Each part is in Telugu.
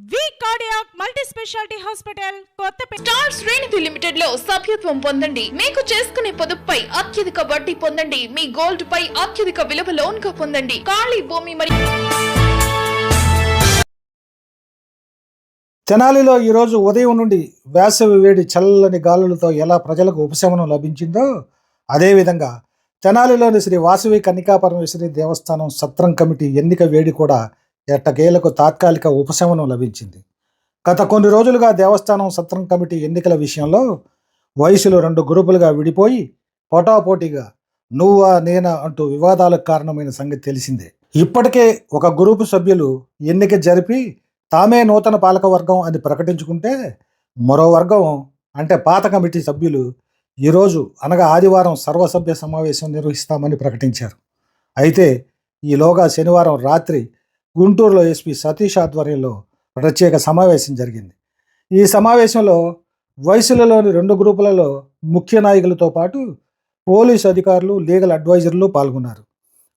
V cardiac multi speciality hospital Kothapeta. Star శ్రేణిధి లిమిటెడ్లో సభ్యత్వం పొందండి. మీకు చేసుకునే పొదుపుపై అత్యధిక వడ్డీ పొందండి. మీ గోల్డ్ పై అత్యధిక విలువ లోన్గా పొందండి. ఖాళీ భూమి మరియు తెనాలిలో ఈరోజు ఉదయం నుండి వేసవి వేడి చల్లని గాలులతో ఎలా ప్రజలకు ఉపశమనం లభించిందో అదేవిధంగా తెనాలిలోని శ్రీ వాసవి కన్నికా పరమేశ్వరి దేవస్థానం సత్రం కమిటీ ఎన్నిక వేడి కూడా ఎట్టకేలకు తాత్కాలిక ఉపశమనం లభించింది. గత కొన్ని రోజులుగా దేవస్థానం సత్రం కమిటీ ఎన్నికల విషయంలో వయసులు రెండు గ్రూపులుగా విడిపోయి పోటాపోటీగా నువ్వా నేనా అంటూ వివాదాలకు కారణమైన సంగతి తెలిసిందే. ఇప్పటికే ఒక గ్రూపు సభ్యులు ఎన్నిక జరిపి తామే నూతన పాలకవర్గం అని ప్రకటించుకుంటే మరో వర్గం అంటే పాత కమిటీ సభ్యులు ఈరోజు అనగా ఆదివారం సర్వసభ్య సమావేశం నిర్వహిస్తామని ప్రకటించారు. అయితే ఈలోగా శనివారం రాత్రి గుంటూరులో ఎస్పీ సతీష్ ఆధ్వర్యంలో ప్రత్యేక సమావేశం జరిగింది. ఈ సమావేశంలో వయసులలోని రెండు గ్రూపులలో ముఖ్య నాయకులతో పాటు పోలీస్ అధికారులు లీగల్ అడ్వైజర్లు పాల్గొన్నారు.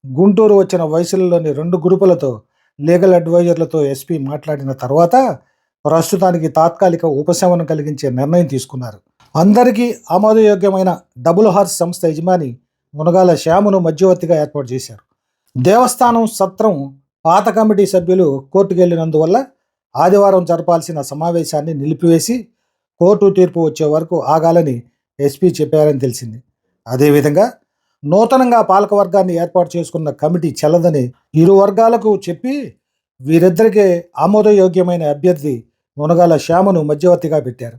గుంటూరు వచ్చిన వయసులలోని రెండు గ్రూపులతో లీగల్ అడ్వైజర్లతో ఎస్పీ మాట్లాడిన తర్వాత ప్రస్తుతానికి తాత్కాలిక ఉపశమనం కలిగించే నిర్ణయం తీసుకున్నారు. అందరికీ ఆమోదయోగ్యమైన డబుల్ హార్స్ సంస్థ యజమాని మునగాల శ్యామును మధ్యవర్తిగా ఏర్పాటు చేశారు. దేవస్థానం సత్రం పాత కమిటీ సభ్యులు కోర్టుకు వెళ్ళినందువల్ల ఆదివారం జరపాల్సిన సమావేశాన్ని నిలిపివేసి కోర్టు తీర్పు వచ్చే వరకు ఆగాలని ఎస్పీ చెప్పారని తెలిసింది. అదేవిధంగా నూతనంగా పాలకవర్గాన్ని ఏర్పాటు చేసుకున్న కమిటీ చెల్లదని ఇరు వర్గాలకు చెప్పి వీరిద్దరికే ఆమోదయోగ్యమైన అభ్యర్థి మునగాల శ్యామను మధ్యవర్తిగా పెట్టారు.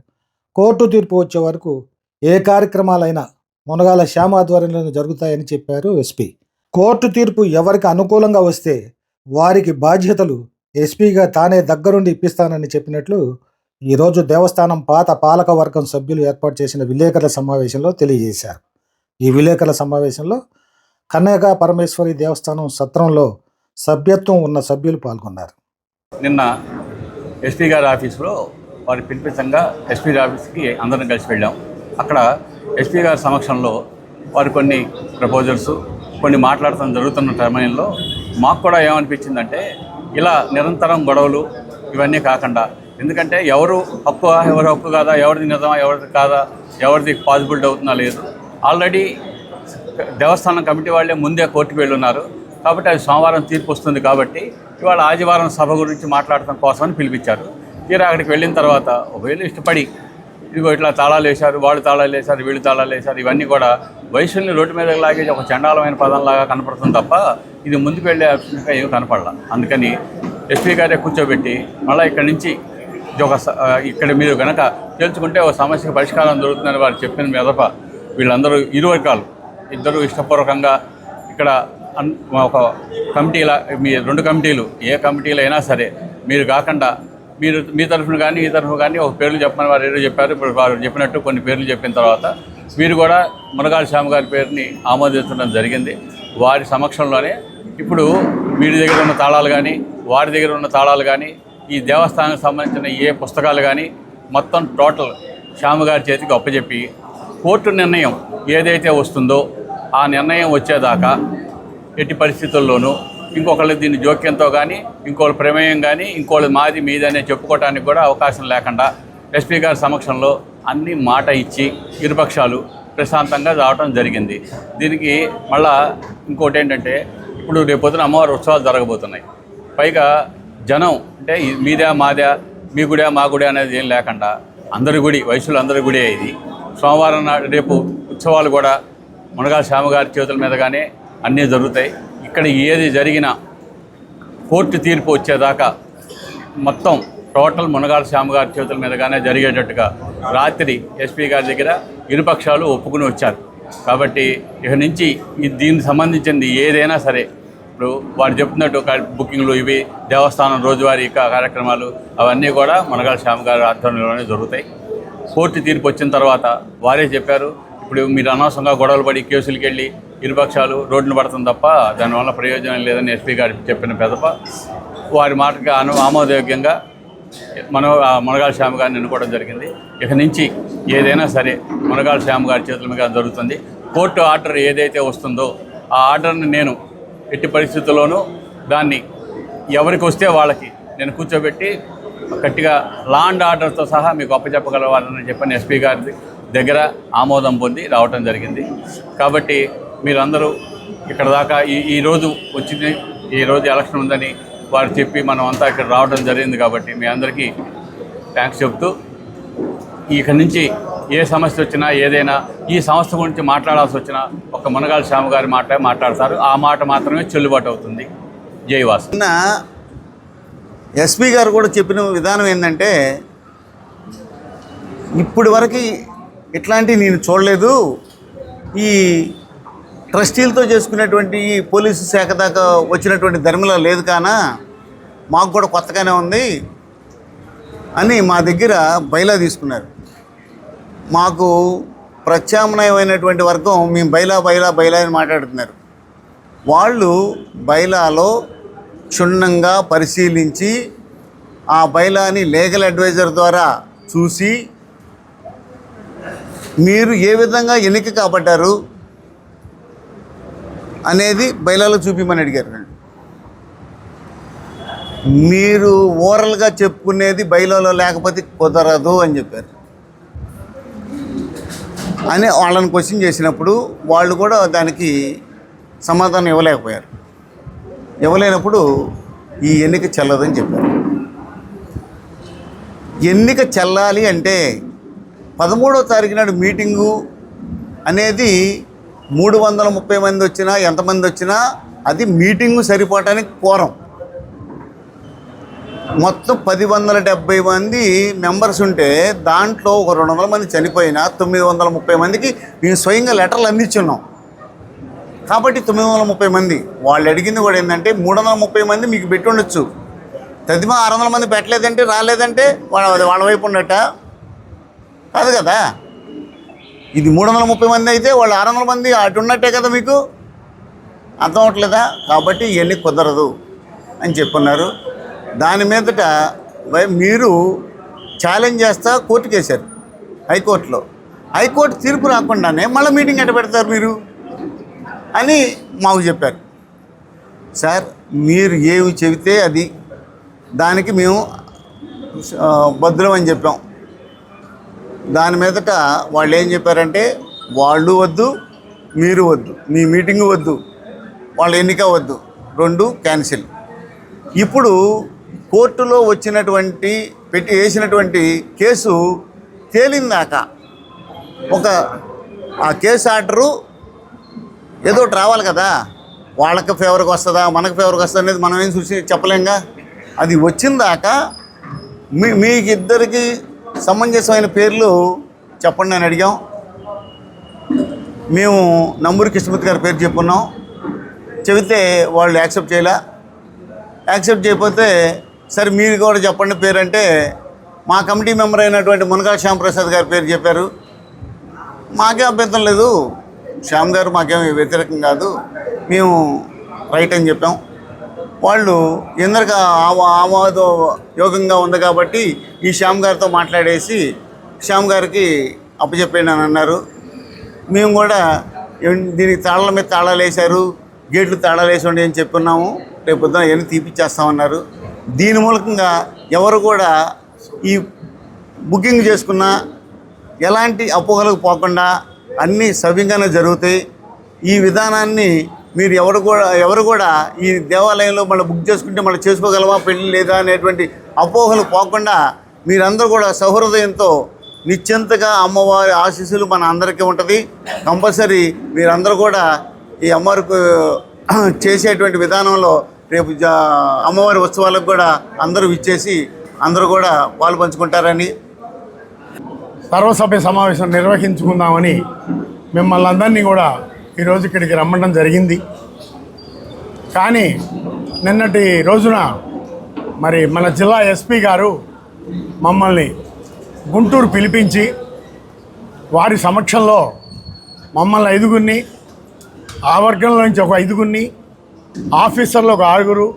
కోర్టు తీర్పు వచ్చే వరకు ఏ కార్యక్రమాలైనా మునగాల శ్యామ ఆధ్వర్యంలో జరుగుతాయని చెప్పారు ఎస్పీ. కోర్టు తీర్పు ఎవరికి అనుకూలంగా వస్తే వారికి బాధ్యతలు ఎస్పీగా తానే దగ్గరుండి ఇప్పిస్తానని చెప్పినట్లు ఈరోజు దేవస్థానం పాత పాలక వర్గం సభ్యులు ఏర్పాటు చేసిన విలేకరుల సమావేశంలో తెలియజేశారు. ఈ విలేకరుల సమావేశంలో కన్నయ్య పరమేశ్వరి దేవస్థానం సత్రంలో సభ్యత్వం ఉన్న సభ్యులు పాల్గొన్నారు. నిన్న ఎస్పీ గారి ఆఫీసులో వారి పిలిపించంగా ఎస్పీ ఆఫీస్కి అందరం కలిసి వెళ్ళాం. అక్కడ ఎస్పీ గారి సమక్షంలో వారు కొన్ని ప్రపోజల్స్ కొన్ని మాట్లాడటం జరుగుతున్న టైంలో మాకు కూడా ఏమనిపించిందంటే ఇలా నిరంతరం గొడవలు ఇవన్నీ కాకుండా ఎందుకంటే ఎవరు హక్కు ఎవరు హక్కు కాదా ఎవరిది నిజమా ఎవరిది కాదా ఎవరిది పాసిబిలిటీ అవుతుందా లేదు. ఆల్రెడీ దేవస్థానం కమిటీ వాళ్ళే ముందే కోర్టుకు వెళ్ళున్నారు. కాబట్టి అది సోమవారం తీర్పు వస్తుంది కాబట్టి ఇవాళ ఆదివారం సభ గురించి మాట్లాడటం కోసమని పిలిపించారు. తీరా అక్కడికి వెళ్ళిన తర్వాత ఒకవేళ ఇష్టపడి ఇదిగో ఇట్లా తాళాలు వేశారు వాళ్ళు తాళాలు వేశారు వీళ్ళు తాళాలు వేశారు ఇవన్నీ కూడా వయసుల్ని రోడ్డు మీద లాగే ఒక చండాలమైన పదంలాగా కనపడుతుంది తప్ప ఇది ముందుకు వెళ్ళే ఆప్షన్గా ఏమి కనపడాల. అందుకని ఎస్పీ గారే కూర్చోబెట్టి మళ్ళీ ఇక్కడి నుంచి ఇది ఒక స- ఇక్కడ మీరు కనుక తేల్చుకుంటే ఒక సమస్యకు పరిష్కారం దొరుకుతుందని వారు చెప్పిన మెదప వీళ్ళందరూ ఇరు వర్గాలు ఇద్దరు ఇష్టపూర్వకంగా ఇక్కడ అన్- ఒక కమిటీల మీ రెండు కమిటీలు ఏ కమిటీలు అయినా సరే మీరు కాకుండా మీరు మీ తరఫున కానీ ఈ తరఫున కానీ ఒక పేర్లు చెప్పమని వారు ఏదో చెప్పారు. ఇప్పుడు వారు చెప్పినట్టు కొన్ని పేర్లు చెప్పిన తర్వాత మీరు కూడా మునగాల శ్యామ గారి పేరుని ఆమోదించడం జరిగింది. వారి సమక్షంలోనే ఇప్పుడు వీరి దగ్గర ఉన్న తాళాలు కానీ వారి దగ్గర ఉన్న తాళాలు కానీ ఈ దేవస్థానానికి సంబంధించిన ఏ పుస్తకాలు కానీ మొత్తం టోటల్ శ్యామ గారి చేతికి అప్పచెప్పి కోర్టు నిర్ణయం ఏదైతే వస్తుందో ఆ నిర్ణయం వచ్చేదాకా ఎట్టి పరిస్థితుల్లోనూ ఇంకొకళ్ళు దీన్ని జోక్యంతో కానీ ఇంకోళ్ళ ప్రమేయం కానీ ఇంకోళ్ళు మాది మీదనే చెప్పుకోవటానికి కూడా అవకాశం లేకుండా ఎస్పీ గారి సమక్షంలో అన్ని మాట ఇచ్చి ఇరుపక్షాలు ప్రశాంతంగా రావటం జరిగింది. దీనికి మళ్ళా ఇంకోటి ఏంటంటే ఇప్పుడు రేపొద్దున అమ్మవారి ఉత్సవాలు జరగబోతున్నాయి. పైగా జనం అంటే మీదే మాదే మీ గుడే మా గుడే అనేది ఏం లేకుండా అందరి గుడి వయసులో అందరి గుడే ఇది. సోమవారం నాడు రేపు ఉత్సవాలు కూడా మునగా శ్యామగారి చేతుల మీదగానే అన్నీ జరుగుతాయి. ఇక్కడ ఏది జరిగినా కోర్టు తీర్పు వచ్చేదాకా మొత్తం టోటల్ మునగాల శ్యామగారి చేతుల మీదగానే జరిగేటట్టుగా రాత్రి ఎస్పీ గారి దగ్గర ఇరుపక్షాలు ఒప్పుకుని వచ్చారు. కాబట్టి ఇక నుంచి దీనికి సంబంధించింది ఏదైనా సరే ఇప్పుడు వారు చెప్తున్నట్టు బుకింగ్లు ఇవి దేవస్థానం రోజువారీ కార్యక్రమాలు అవన్నీ కూడా మునగాల శ్యామగారి ఆధ్వర్యంలోనే జరుగుతాయి. కోర్టు తీర్పు వచ్చిన తర్వాత వారే చెప్పారు ఇప్పుడు మీరు అనవసరంగా గొడవలు పడి కేసులకు వెళ్ళి ఇరుపక్షాలు రోడ్డును పడుతుంది తప్ప దానివల్ల ప్రయోజనం లేదని ఎస్పీ గారు చెప్పిన పెదప. వారి మాటకి అను ఆమోదయోగ్యంగా మన ఆ మునగాల శ్యామ గారిని ఎన్నుకోవడం జరిగింది. ఇక నుంచి ఏదైనా సరే మునగాల శ్యామ గారి చేతుల మీద జరుగుతుంది. కోర్టు ఆర్డర్ ఏదైతే వస్తుందో ఆ ఆర్డర్ని నేను ఎట్టి పరిస్థితుల్లోనూ దాన్ని ఎవరికి వస్తే వాళ్ళకి నేను కూర్చోబెట్టి గట్టిగా లా అండ్ ఆర్డర్తో సహా మీకు అప్పచెప్పగలవాలని చెప్పని ఎస్పీ గారి దగ్గర ఆమోదం పొంది రావటం జరిగింది. కాబట్టి మీరందరూ ఇక్కడ దాకా ఈ ఈరోజు వచ్చింది ఈ రోజు ఎలక్షన్ ఉందని వారు చెప్పి మనం అంతా ఇక్కడ రావడం జరిగింది కాబట్టి మీ అందరికీ థ్యాంక్స్ చెప్తూ ఇక్కడి నుంచి ఏ సమస్య వచ్చినా ఏదైనా ఈ సంస్థ గురించి మాట్లాడాల్సి వచ్చినా ఒక మునగాల శ్యామ గారి మాట మాట్లాడతారు. ఆ మాట మాత్రమే చెల్లుబాటు అవుతుంది. జైవాస్ నిన్న ఎస్పీ గారు కూడా చెప్పిన విధానం ఏంటంటే ఇప్పటి వరకు ఇట్లాంటివి నేను చూడలేదు. ఈ ట్రస్టీలతో చేసుకునేటువంటి ఈ పోలీసు శాఖ దాకా వచ్చినటువంటి ధర్మలో లేదు కానా? మాకు కూడా కొత్తగానే ఉంది అని మా దగ్గర బైలా తీసుకున్నారు. మాకు ప్రత్యామ్నాయమైనటువంటి వర్గం మేము బైలా బైలా బైలా అని మాట్లాడుతున్నారు. వాళ్ళు బైలాలో క్షుణ్ణంగా పరిశీలించి ఆ బైలాని లీగల్ అడ్వైజర్ ద్వారా చూసి మీరు ఏ విధంగా ఎన్నిక కాబడ్డారు? అనేది బైలాలో చూపిమని అడిగారు. నన్ను. మీరు ఓరల్గా చెప్పుకునేది బైలాలో లేకపోతే కుదరదు అని చెప్పారు. అని వాళ్ళని క్వశ్చన్ చేసినప్పుడు వాళ్ళు కూడా దానికి సమాధానం ఇవ్వలేకపోయారు. ఇవ్వలేనప్పుడు ఈ ఎన్నిక చెల్లదని చెప్పారు. ఎన్నిక చెల్లాలి అంటే పదమూడో తారీఖు నాడు మీటింగు అనేది మూడు వందల ముప్పై మంది వచ్చినా ఎంతమంది వచ్చినా అది మీటింగు సరిపోవటానికి కోరం. మొత్తం పది వందల డెబ్బై మంది మెంబర్స్ ఉంటే దాంట్లో ఒక రెండు వందల మంది చనిపోయినా తొమ్మిది వందల ముప్పై మందికి మేము స్వయంగా లెటర్లు అందించున్నాం. కాబట్టి తొమ్మిది వందల ముప్పై మంది. వాళ్ళు అడిగింది కూడా ఏంటంటే మూడు వందల ముప్పై మంది మీకు పెట్టి ఉండొచ్చు. తదిమా ఆరు వందల మంది పెట్టలేదంటే రాలేదంటే వాళ్ళ వాళ్ళ వైపు ఉన్నట్ట కాదు కదా? ఇది మూడు వందల ముప్పై మంది అయితే వాళ్ళు ఆరు వందల మంది అటు ఉన్నట్టే కదా మీకు? అర్థం అవట్లేదా కాబట్టి ఇవన్నీ కుదరదు అని చెప్పున్నారు. దాని మీదట మీరు ఛాలెంజ్ చేస్తా కోర్టుకు హైకోర్టులో. హైకోర్టు తీర్పు రాకుండానే మళ్ళీ మీటింగ్ ఎట్ట పెడతారు మీరు? అని మాకు చెప్పారు. సార్ మీరు ఏమి చెబితే అది దానికి మేము భద్రం అని చెప్పాం. దాని మీదట వాళ్ళు ఏం చెప్పారంటే వాళ్ళు వద్దు మీరు వద్దు మీ మీటింగ్ వద్దు వాళ్ళ ఎన్నిక వద్దు రెండు క్యాన్సిల్ ఇప్పుడు కోర్టులో వచ్చినటువంటి పెట్టి వేసినటువంటి కేసు తేలిందాక ఒక ఆ కేసు ఆర్డరు ఏదో ఒకటి రావాలి కదా వాళ్ళకి ఫేవర్కి వస్తుందా మనకు ఫేవర్కి వస్తుందా అనేది మనం ఏం చూసి చెప్పలేంగా? అది వచ్చిందాక మీ మీకు ఇద్దరికి సమంజసమైన పేర్లు చెప్పండి అని అడిగాం. మేము నంబూరి కృష్ణమూర్తి గారి పేరు చెప్పున్నాం చెబితే వాళ్ళు యాక్సెప్ట్ చేయలే. యాక్సెప్ట్ చేయకపోతే సరే మీరు కూడా చెప్పండి పేరు అంటే మా కమిటీ మెంబర్ అయినటువంటి మునగా శ్యాంప్రసాద్ గారి పేరు చెప్పారు. మాకే అభ్యంతరం లేదు. శ్యామ్ గారు మాకేం వ్యతిరేకం కాదు. మేము రైట్ అని చెప్పాం. వాళ్ళు ఎందరిక ఆమోద యోగంగా ఉంది కాబట్టి ఈ శ్యామ్ గారితో మాట్లాడేసి శ్యామ్ గారికి అప్పచెప్పండి అని అన్నారు. మేము కూడా దీనికి తాళాల మీద తాళాలు వేశారు గేట్లు తాళాలు వేసండి అని చెప్పున్నాము. రేపు పొద్దున ఎన్ని తీపిచ్చేస్తామన్నారు దీని మూలకంగా ఎవరు కూడా ఈ బుకింగ్ చేసుకున్న ఎలాంటి అపోహలకు పోకుండా అన్నీ సవ్యంగానే జరుగుతాయి. ఈ విధానాన్ని మీరు ఎవరు కూడా ఎవరు కూడా ఈ దేవాలయంలో మళ్ళీ బుక్ చేసుకుంటే మళ్ళీ చేసుకోగలమా పెళ్ళి లేదా అనేటువంటి అపోహలు పోకుండా మీరందరూ కూడా సౌహృదయంతో నిశ్చింతగా అమ్మవారి ఆశీస్సులు మన అందరికీ ఉంటుంది. కంపల్సరీ మీరందరూ కూడా ఈ అమ్మవారికి చేసేటువంటి విధానంలో రేపు అమ్మవారి ఉత్సవాలకు కూడా అందరూ ఇచ్చేసి అందరూ కూడా పాలు పంచుకుంటారని. సర్వసభ్య సమావేశం నిర్వహించుకుందామని మిమ్మల్ని అందరినీ కూడా ఈరోజు ఇక్కడికి రమ్మడం జరిగింది. కానీ నిన్నటి రోజున మరి మన జిల్లా ఎస్పీ గారు మమ్మల్ని గుంటూరు పిలిపించి వారి సమక్షంలో మమ్మల్ని ఐదుగురిని ఆ వర్గంలో నుంచి ఒక ఐదుగురిని ఆఫీసర్లు ఒక ఆరుగురు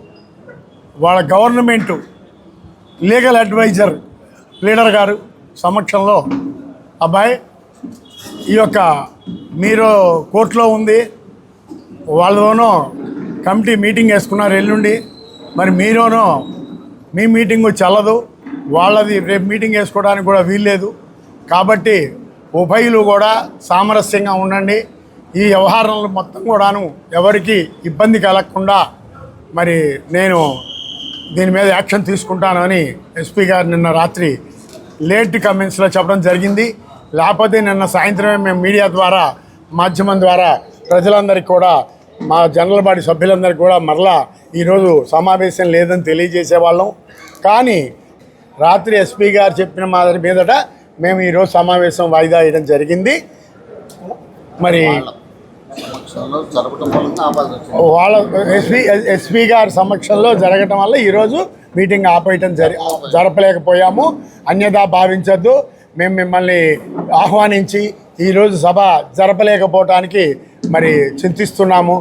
వాళ్ళ గవర్నమెంటు లీగల్ అడ్వైజర్ లీడర్ గారు సమక్షంలో అబ్బాయి ఈ యొక్క మీరు కోర్టులో ఉంది వాళ్ళతోనూ కమిటీ మీటింగ్ వేసుకున్నారు ఎల్లుండి. మరి మీరునూ మీ మీటింగు చల్లదు వాళ్ళది రేపు మీటింగ్ వేసుకోవడానికి కూడా వీల్లేదు. కాబట్టి ఉభయులు కూడా సామరస్యంగా ఉండండి. ఈ వ్యవహారాలు మొత్తం కూడాను ఎవరికి ఇబ్బంది కలగకుండా మరి నేను దీని మీద యాక్షన్ తీసుకుంటానని ఎస్పీ గారు నిన్న రాత్రి లేట్ కమెంట్స్లో చెప్పడం జరిగింది. లేకపోతే నిన్న సాయంత్రమే మేము మీడియా ద్వారా మాధ్యమం ద్వారా ప్రజలందరికీ కూడా మా జనరల్ బాడీ సభ్యులందరికీ కూడా మరలా ఈరోజు సమావేశం లేదని తెలియజేసేవాళ్ళం. కానీ రాత్రి ఎస్పీ గారు చెప్పిన మాదిరి మీదట మేము ఈరోజు సమావేశం వాయిదా వేయడం జరిగింది. మరి వాళ్ళ ఎస్పీ ఎస్పీ గారి సమక్షంలో జరగటం వల్ల ఈరోజు మీటింగ్ ఆపేయటం జరి జరపలేకపోయాము. అన్యదా భావించొద్దు. మేము మిమ్మల్ని ఆహ్వానించి ఈరోజు సభ జరపలేకపోవటానికి మరి చింతిస్తున్నాము.